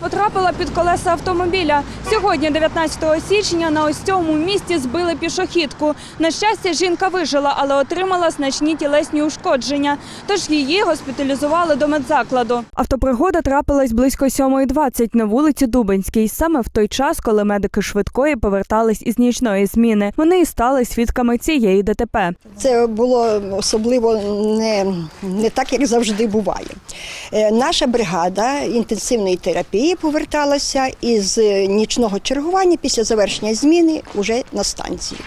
Потрапила під колеса автомобіля. Сьогодні, 19 січня, на ось цьому місці збили пішохідку. На щастя, жінка вижила, але отримала значні тілесні ушкодження. Тож її госпіталізували до медзакладу. Автопригода трапилась близько 7.20 на вулиці Дубинській, саме в той час, коли медики швидкої повертались із нічної зміни. Вони і стали свідками цієї ДТП. Це було особливо не, не так, як завжди буває. Е, Наша бригада інтенсивної терапії поверталася із нічного чергування після завершення зміни уже на станції.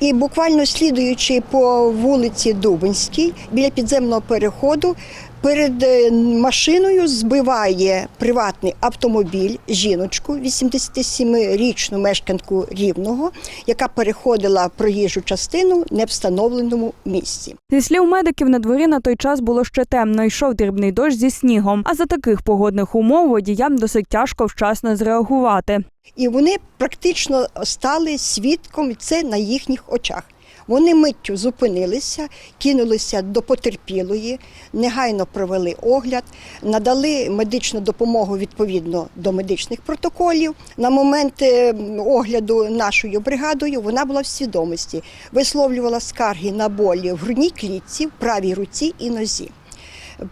І буквально слідуючи по вулиці Дубинській, біля підземного переходу, перед е, машиною збиває приватний автомобіль жіночку, 87-річну мешканку Рівного, яка переходила проїжджу частину в невстановленому місці. Зі слів медиків, на дворі на той час було ще темно, йшов дрібний дощ зі снігом. А за таких погодних умов водіям досить тяжко вчасно зреагувати. І вони практично стали свідком це на їхніх очах. Вони миттю зупинилися, кинулися до потерпілої, негайно провели огляд, надали медичну допомогу відповідно до медичних протоколів. На момент е, огляду нашою бригадою вона була в свідомості, висловлювала скарги на болі в грудній клітці, в правій руці і нозі.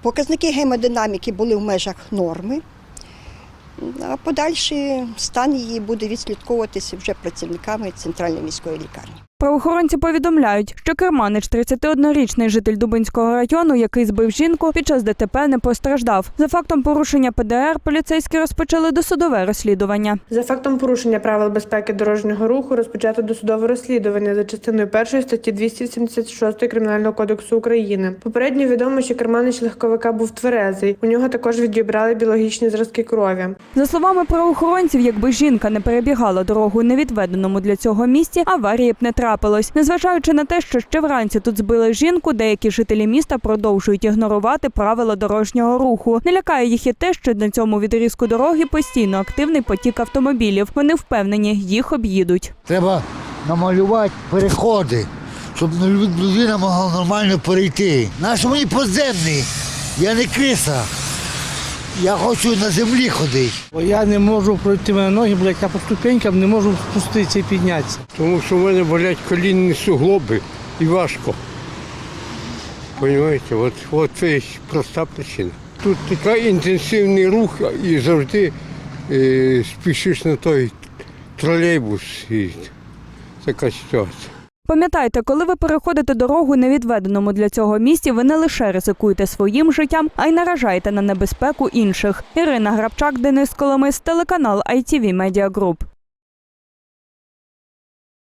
Показники гемодинаміки були в межах норми. А подальший стан її буде відслідковуватися вже працівниками центральної міської лікарні. Правоохоронці повідомляють, що керманич 31-річний житель Дубинського району, який збив жінку, під час ДТП не постраждав. За фактом порушення ПДР поліцейські розпочали досудове розслідування. За фактом порушення правил безпеки дорожнього руху розпочато досудове розслідування за частиною 1 статті 276 Кримінального кодексу України. Попередньо відомо, що керманич легковика був тверезий. У нього також відібрали біологічні зразки крові. За словами правоохоронців, якби жінка не перебігала дорогу у невідведеному для цього місці, аварії б не трапилось. Незважаючи на те, що ще вранці тут збили жінку, деякі жителі міста продовжують ігнорувати правила дорожнього руху. Не лякає їх і те, що на цьому відрізку дороги постійно активний потік автомобілів. Вони впевнені, їх об'їдуть. Треба намалювати переходи, щоб людина могла нормально перейти. Наш мені подземний, я не криса. Я хочу на землі ходити. Бо я не можу пройти мене ноги, блядь, я по ступенькам не можу спуститися і піднятися. Тому що в мене болять колінні суглоби і важко. Понимаєте, от, от це проста причина. Тут такий інтенсивний рух і завжди е, спішиш на той тролейбус. І така ситуація. Пам'ятайте, коли ви переходите дорогу невідведеному для цього місці, ви не лише ризикуєте своїм життям, а й наражаєте на небезпеку інших. Ірина Грабчак, Денис Коломис, телеканал ITV Media Group.